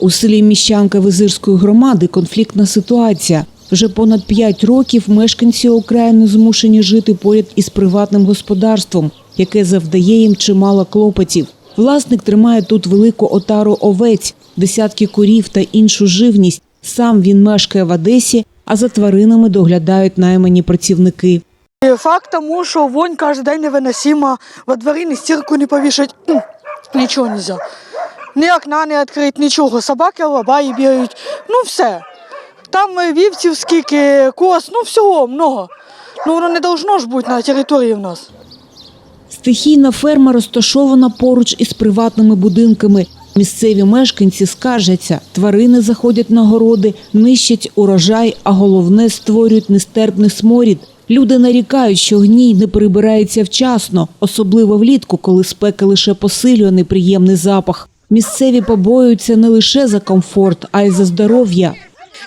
У селі Міщанка Визирської громади конфліктна ситуація. Вже понад п'ять років мешканці окраїни змушені жити поряд із приватним господарством, яке завдає їм чимало клопотів. Власник тримає тут велику отару овець, десятки курів та іншу живність. Сам він мешкає в Одесі, а за тваринами доглядають наймані працівники. Факт тому, що вонь кожен день невиносима, во дворі ні стірку не повішать, нічого не можна. Ні окна не відкрити, нічого. Собаки лабаї бігають, ну все. Там е, вівців скільки, коз, ну всього много. Ну воно не должно ж бути на території в нас. Стихійна ферма розташована поруч із приватними будинками. Місцеві мешканці скаржаться, тварини заходять на городи, нищать урожай, а головне створюють нестерпний сморід. Люди нарікають, що гній не прибирається вчасно, особливо влітку, коли спека лише посилює неприємний запах. Місцеві побоюються не лише за комфорт, а й за здоров'я.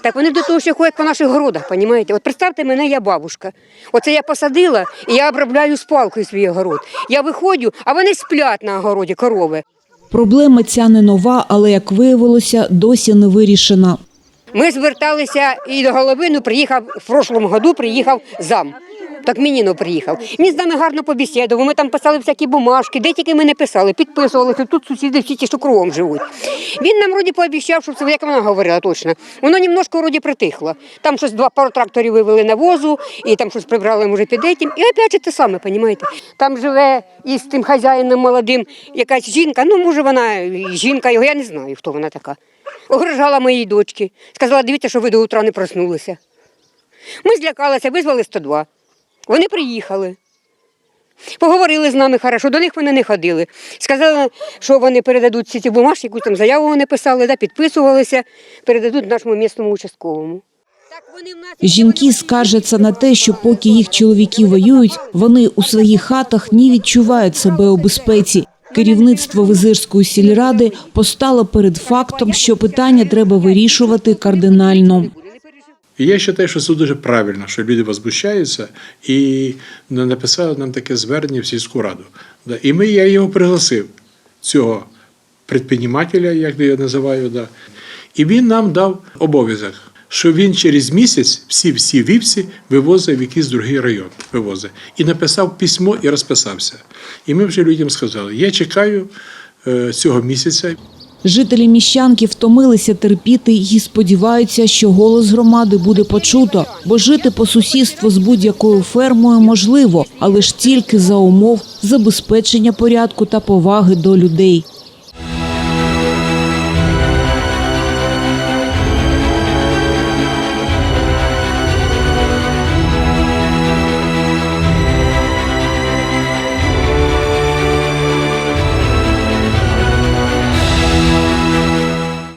Так вони до того, що ходять по наших городах, понімаєте? От представте мене, я бабушка. Оце я посадила і я обробляю з палкою свій огород. Я виходжу, а вони сплять на огороді корови. Проблема ця не нова, але, як виявилося, досі не вирішена. Ми зверталися і до головину приїхав в прошлому году приїхав зам. Так Мініно приїхав. Він з нами гарно побесідував. Ми там писали всякі бумажки, де тільки ми не писали, підписувалися. Тут сусіди всі ті, що кругом живуть. Він нам вроді пообіцяв, що це як вона говорила точно. Воно немножко вроді притихло. Там щось два пару тракторів вивели на возу, і там щось прибрали, може, під этим. І опять же те саме, розумієте? Там живе із тим хазяїном молодим якась жінка. Ну, може, вона жінка його, я не знаю, хто вона така. Огрожала моїй дочці. Сказала, дивіться, що ви до утра не проснулися. Ми злякалися, визвали 102. Вони приїхали. Поговорили з нами хорошо, до них вони не ходили. Сказали, що вони передадуть всі ці бумажки, якусь там заяву вони писали, да, підписувалися, передадуть нашому місному участковому. Жінки скаржаться на те, що поки їх чоловіки воюють, вони у своїх хатах не відчувають себе у безпеці. Керівництво Визирської сільради постало перед фактом, що питання треба вирішувати кардинально. І я вважаю, що це дуже правильно, що люди возмущаються і написали нам таке звернення в сільську раду. І ми, я його пригласив, цього предпринимателя, як я називаю, да. і він нам дав обов'язок, що він через місяць всі всі вівці вивозить в якийсь другий район. Вивозить. І написав письмо і розписався. І ми вже людям сказали: я чекаю е, цього місяця. Жителі міщанки втомилися терпіти і сподіваються, що голос громади буде почуто, бо жити по сусідству з будь-якою фермою можливо, але ж тільки за умов забезпечення порядку та поваги до людей.